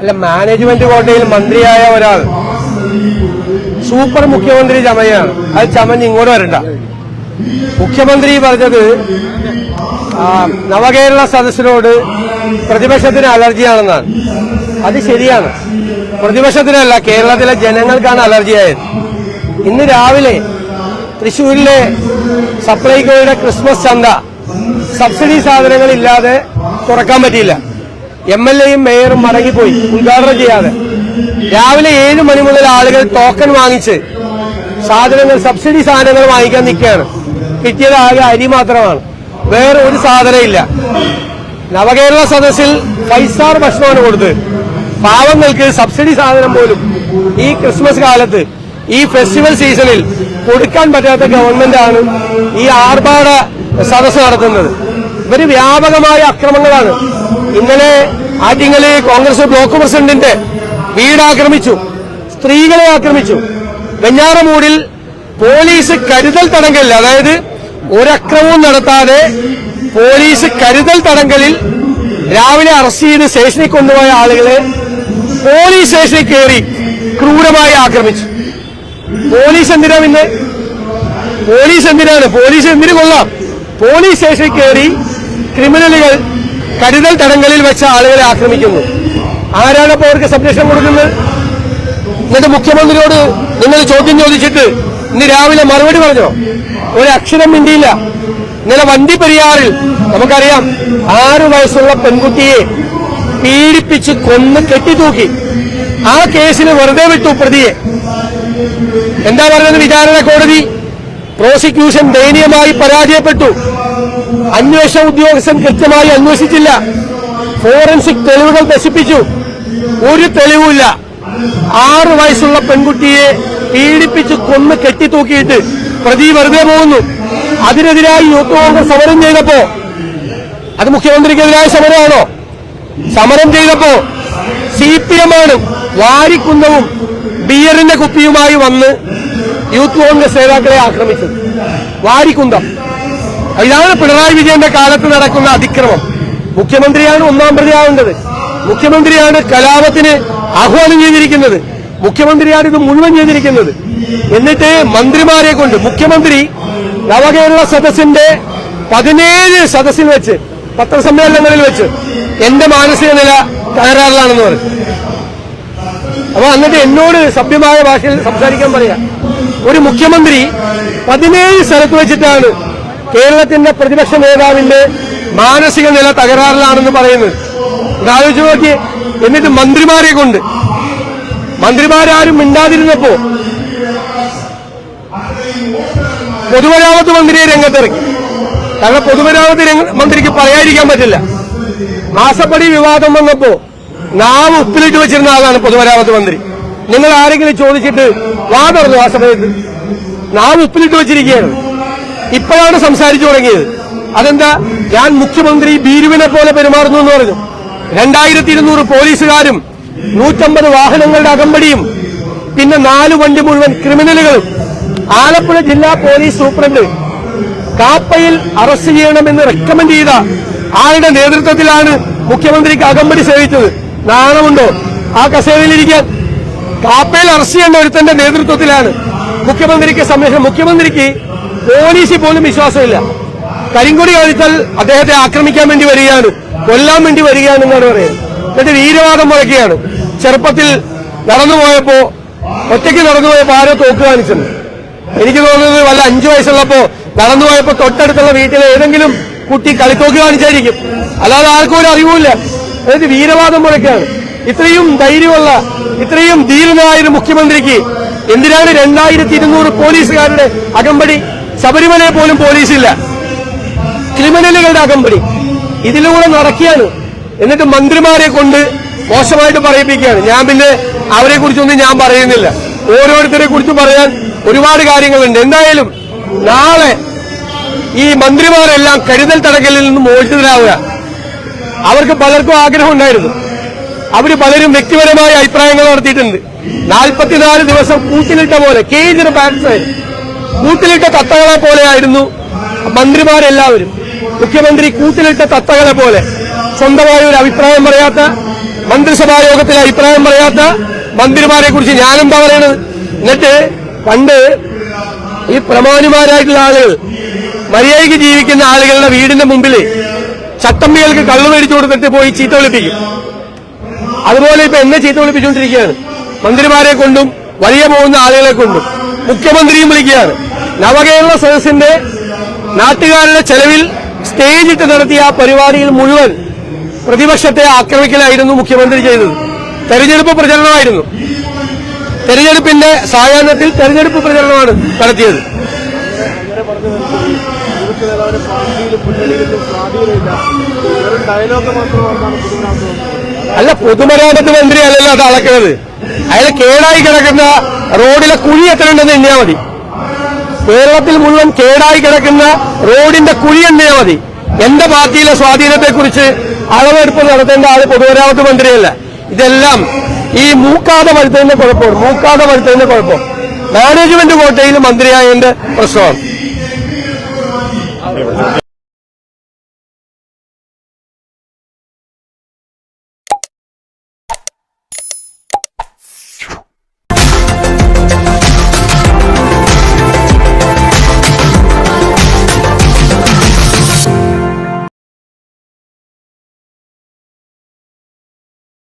അല്ല മാനേജ്മെന്റ് കോട്ടയിൽ മന്ത്രിയായ ഒരാൾ. സൂപ്പർ മുഖ്യമന്ത്രി ചമയാണ്. അത് ചമഞ്ഞ് ഇങ്ങോട്ട് വരണ്ട. മുഖ്യമന്ത്രി പറഞ്ഞത് നവകേരള സദസ്സിനോട് പ്രതിപക്ഷത്തിന് അലർജിയാണെന്നാണ്. അത് ശരിയാണ്. പ്രതിപക്ഷത്തിനല്ല കേരളത്തിലെ ജനങ്ങൾക്കാണ് അലർജിയായത്. ഇന്ന് രാവിലെ തൃശൂരിലെ സപ്ലൈകോയുടെ ക്രിസ്മസ് ചന്ത സബ്സിഡി സാധനങ്ങളില്ലാതെ തുറക്കാൻ പറ്റിയില്ല. എം എൽ എയും മേയറും മടങ്ങിപ്പോയി ഉദ്ഘാടനം ചെയ്യാതെ. രാവിലെ ഏഴ് മണി മുതൽ ആളുകൾ ടോക്കൺ വാങ്ങിച്ച് സാധനങ്ങൾ സബ്സിഡി സാധനങ്ങൾ വാങ്ങിക്കാൻ നിൽക്കുകയാണ്. കിട്ടിയത് ആകെ അരി മാത്രമാണ്. വേറെ ഒരു സാധനമില്ല നവകേരള സദസ്സിൽ ഫൈവ് സ്റ്റാർ ഭക്ഷണമാണ് കൊടുത്തത്. പാവങ്ങൾക്ക് സബ്സിഡി സാധനം പോലും ഈ ക്രിസ്മസ് കാലത്ത് ഈ ഫെസ്റ്റിവൽ സീസണിൽ കൊടുക്കാൻ പറ്റാത്ത ഗവൺമെന്റാണ് ഈ ആർഭാട സദസ്സ് നടത്തുന്നത്. ഇവർ വ്യാപകമായ അക്രമങ്ങളാണ്. ഇന്നലെ ആറ്റിങ്ങലിൽ കോൺഗ്രസ് ബ്ലോക്ക് പ്രസിഡന്റിന്റെ വീട് ആക്രമിച്ചു സ്ത്രീകളെ ആക്രമിച്ചു. വെഞ്ഞാറമൂടിൽ പോലീസ് കരുതൽ തടങ്കലിൽ അതായത് ഒരക്രമവും നടത്താതെ പോലീസ് കരുതൽ തടങ്കലിൽ രാവിലെ അറസ്റ്റ് ചെയ്ത് സ്റ്റേഷനിൽ കൊണ്ടുപോയ ആളുകളെ പോലീസ് സ്റ്റേഷനിൽ കയറി ക്രൂരമായി ആക്രമിച്ചു. പോലീസ് എന്തിനാ പിന്നെ? പോലീസ് എന്തിനാണ്? പോലീസ് എന്തിനു കൊള്ളാം? പോലീസ് സ്റ്റേഷനിൽ കയറി ക്രിമിനലുകൾ കരുതൽ തടങ്കലിൽ വെച്ച ആളുകളെ ആക്രമിക്കുന്നു. ആരാണ് അപ്പോൾ അവർക്ക് സംരക്ഷണം കൊടുക്കുന്നത്? എന്നിട്ട് മുഖ്യമന്ത്രിയോട് നിങ്ങൾ ചോദ്യം ചോദിച്ചിട്ട് ഇന്ന് രാവിലെ മറുപടി പറഞ്ഞോ? ഒരു അക്ഷരം മിണ്ടിയില്ല. ഇന്നലെ വണ്ടി പെരിയാറിൽ നമുക്കറിയാം ആറു വയസ്സുള്ള പെൺകുട്ടിയെ പീഡിപ്പിച്ച് കൊന്ന് കെട്ടിത്തൂക്കി. ആ കേസിന് വെറുതെ വിട്ടു പ്രതിയെ. എന്താ പറയുന്നത് വിചാരണ കോടതി? പ്രോസിക്യൂഷൻ ദയനീയമായി പരാജയപ്പെട്ടു. അന്വേഷണ ഉദ്യോഗസ്ഥൻ കൃത്യമായി അന്വേഷിച്ചില്ല. ഫോറൻസിക് തെളിവുകൾ നശിപ്പിച്ചു. ഒരു തെളിവുമില്ല. ആറു വയസ്സുള്ള പെൺകുട്ടിയെ പീഡിപ്പിച്ച് കൊന്ന് കെട്ടിത്തൂക്കിയിട്ട് പ്രതി വെറുതെ പോകുന്നു. അതിനെതിരായി യൂത്ത് കോൺഗ്രസ് സമരം ചെയ്തപ്പോ അത് മുഖ്യമന്ത്രിക്കെതിരായ സമരമാണോ? സമരം ചെയ്തപ്പോ സി പി എം ആണ് വാരിക്കുന്നവും ബിയറിന്റെ കുപ്പിയുമായി വന്ന് യൂത്ത് കോൺഗ്രസ് നേതാക്കളെ ആക്രമിച്ചത്. വാരിക്കുന്തം. ഇതാണ് പിണറായി വിജയന്റെ കാലത്ത് നടക്കുന്ന അതിക്രമം. മുഖ്യമന്ത്രിയാണ് ഒന്നാം പ്രതിയാവേണ്ടത്. മുഖ്യമന്ത്രിയാണ് കലാപത്തിന് ആഹ്വാനം ചെയ്തിരിക്കുന്നത്. മുഖ്യമന്ത്രിയാണ് ഇത് മുഴുവൻ ചെയ്തിരിക്കുന്നത്. എന്നിട്ട് മന്ത്രിമാരെ കൊണ്ട് മുഖ്യമന്ത്രി നവകേരള സദസ്സിന്റെ പതിനേഴ് സദസ്സിൽ വെച്ച് പത്രസമ്മേളനങ്ങളിൽ വെച്ച് എന്റെ മാനസിക നില തകരാറിലാണെന്ന് പറഞ്ഞു. അപ്പൊ എന്നിട്ട് എന്നോട് സഭ്യമായ ഭാഷയിൽ സംസാരിക്കാൻ പറയാ. ഒരു മുഖ്യമന്ത്രി പതിനേഴ് സ്ഥലത്ത് വെച്ചിട്ടാണ് കേരളത്തിന്റെ പ്രതിപക്ഷ നേതാവിന്റെ മാനസിക നില തകരാറിലാണെന്ന് പറയുന്നത്. ഇതാലോചിച്ച് നോക്കി. എന്നിട്ട് മന്ത്രിമാരെ കൊണ്ട്. മന്ത്രിമാരാരും മിണ്ടാതിരുന്നപ്പോ പൊതുമരാമത്ത് മന്ത്രിയെ രംഗത്തിറക്കി കാരണം പൊതുമരാമത്ത് മന്ത്രിക്ക് പറയാതിരിക്കാൻ പറ്റില്ല. മാസപ്പടി വിവാദം വന്നപ്പോ നാവ് ഉപ്പിലിട്ട് വെച്ചിരുന്ന ആളാണ് പൊതുമരാമത്ത് മന്ത്രി. നിങ്ങൾ ആരെങ്കിലും ചോദിച്ചിട്ട് വാ തുറന്നു ആ സമയത്ത് നാവ് ഉപ്പിലിട്ട് വെച്ചിരിക്കുകയാണ്. ഇപ്പോഴാണ് സംസാരിച്ചു തുടങ്ങിയത്. അതെന്താ? ഞാൻ മുഖ്യമന്ത്രി ബീരുവിനെ പോലെ പെരുമാറുന്നു എന്ന് പറഞ്ഞു. രണ്ടായിരത്തി ഇരുന്നൂറ് പോലീസുകാരും നൂറ്റമ്പത് വാഹനങ്ങളുടെ അകമ്പടിയും പിന്നെ നാല് വണ്ടി മുഴുവൻ ക്രിമിനലുകളും. ആലപ്പുഴ ജില്ലാ പോലീസ് സൂപ്രണ്ട് കാപ്പയിൽ അറസ്റ്റ് ചെയ്യണമെന്ന് റെക്കമെൻഡ് ചെയ്ത ആളുടെ നേതൃത്വത്തിലാണ് മുഖ്യമന്ത്രിക്ക് അകമ്പടി സേവിച്ചത്? നാണമുണ്ടോ? ആ കസേരയിലിരിക്കാൻ. കാപ്പയിൽ അറസ്റ്റ് ചെയ്യേണ്ട ഒരുത്തന്റെ നേതൃത്വത്തിലാണ് മുഖ്യമന്ത്രിക്ക് സംരക്ഷണം മുഖ്യമന്ത്രിക്ക് പോലീസിൽ പോലും വിശ്വാസമില്ല. കരിങ്കൊടി കാണിച്ചാൽ അദ്ദേഹത്തെ ആക്രമിക്കാൻ വേണ്ടി വരികയാണ് കൊല്ലാൻ വേണ്ടി വരികയാണ് എന്നാണ് പറയുന്നത്. എന്നിട്ട് വീരവാദം മുഴക്കുകയാണ്. ചെറുപ്പത്തിൽ നടന്നുപോയപ്പോ ഒറ്റയ്ക്ക് നടന്നുപോയപ്പോ ആരോ തോക്ക് കാണിച്ചത് എനിക്ക് തോന്നുന്നത് വല്ല അഞ്ചു വയസ്സുള്ളപ്പോ നടന്നുപോയപ്പോ തൊട്ടടുത്തുള്ള വീട്ടിലെ ഏതെങ്കിലും കുട്ടി കളിത്തോക്ക് കാണിച്ചായിരിക്കും. അല്ലാതെ ആർക്കും ഒരു അറിവുമില്ല. അതായത് വീരവാദം മുഴക്കുകയാണ്. ഇത്രയും ധൈര്യമുള്ള ഇത്രയും ധീരനായ ഒരു മുഖ്യമന്ത്രിക്ക് എന്തിനാണ് രണ്ടായിരത്തി ഇരുന്നൂറ് പോലീസുകാരുടെ അകമ്പടി? ശബരിമലയെ പോലും പോലീസില്ല. ക്രിമിനലുകളുടെ അകമ്പടി. ഇതിലൂടെ നടക്കുകയാണ്. എന്നിട്ട് മന്ത്രിമാരെ കൊണ്ട് മോശമായിട്ട് പറയിപ്പിക്കുകയാണ്. ഞാൻ പിന്നെ അവരെ കുറിച്ചൊന്നും ഞാൻ പറയുന്നില്ല. ഓരോരുത്തരെ കുറിച്ച് പറയാൻ ഒരുപാട് കാര്യങ്ങളുണ്ട്. എന്തായാലും നാളെ ഈ മന്ത്രിമാരെല്ലാം കരുതൽ തടങ്കലിൽ നിന്ന് മോചിതരാവുക. അവർക്ക് പലർക്കും ആഗ്രഹം ഉണ്ടായിരുന്നു. അവർ പലരും വ്യക്തിപരമായ അഭിപ്രായങ്ങൾ നടത്തിയിട്ടുണ്ട് നാൽപ്പത്തിനാല് ദിവസം കൂട്ടിലിട്ട പോലെ കേജിന് സൈഡ് കൂട്ടിലിട്ട തത്തകളെ പോലെയായിരുന്നു മന്ത്രിമാരെല്ലാവരും. മുഖ്യമന്ത്രി കൂട്ടിലിട്ട തത്തകളെ പോലെ. സ്വന്തമായ ഒരു അഭിപ്രായം പറയാത്ത മന്ത്രിസഭാ യോഗത്തിൽ അഭിപ്രായം പറയാത്ത മന്ത്രിമാരെ കുറിച്ച് ഞാനെന്താ പറയണത്? എന്നിട്ട് പണ്ട് ഈ പ്രമാണിമാരായിട്ടുള്ള ആളുകൾ മര്യാദയ്ക്ക് ജീവിക്കുന്ന ആളുകളുടെ വീടിന്റെ മുമ്പിൽ ചട്ടമ്പികൾക്ക് കള്ളു മേടിച്ചു കൊടുത്തിട്ട് പോയി ചീത്ത വിളിപ്പിക്കും. അതുപോലെ ഇപ്പൊ എന്നെ ചീത്ത വിളിപ്പിച്ചുകൊണ്ടിരിക്കുകയാണ്. മന്ത്രിമാരെ കൊണ്ടും വലിയ പോകുന്ന ആളുകളെ കൊണ്ടും മുഖ്യമന്ത്രിയും വിളിക്കുകയാണ്. നവകേരള സദസ്സിന്റെ നാട്ടുകാരുടെ ചെലവിൽ സ്റ്റേജ് ഇട്ട് നടത്തിയ പരിപാടിയിൽ മുഴുവൻ പ്രതിപക്ഷത്തെ ആക്രമിക്കലായിരുന്നു മുഖ്യമന്ത്രി ചെയ്തത്. തെരഞ്ഞെടുപ്പ് പ്രചരണമായിരുന്നു. തെരഞ്ഞെടുപ്പിന്റെ സായാഹ്നത്തിൽ തെരഞ്ഞെടുപ്പ് പ്രചരണമാണ് നടത്തിയത്. അല്ല പൊതുമരാമത്ത് മന്ത്രി അല്ലല്ലോ അത് അളക്കുന്നത്. അയാൾ കേടായി കിടക്കുന്ന റോഡിലെ കുഴി എത്രയുണ്ടെന്ന് എണ്ണിയാൽ മതി. കേരളത്തിൽ മുഴുവൻ കേടായി കിടക്കുന്ന റോഡിന്റെ കുഴി എണ്ണയാ മതി. എന്റെ പാർട്ടിയിലെ സ്വാധീനത്തെക്കുറിച്ച് അളവെടുപ്പ് നടത്തേണ്ട ആൾ പൊതുമരാമത്ത് മന്ത്രിയല്ല. ഇതെല്ലാം ഈ മൂക്കാതെ വരുത്തതിന്റെ കുഴപ്പമാണ് മൂക്കാതെ വരുത്തതിന്റെ കുഴപ്പം. മാനേജ്മെന്റ് കോട്ടയിൽ മന്ത്രിയായതിന്റെ പ്രശ്നമാണ്.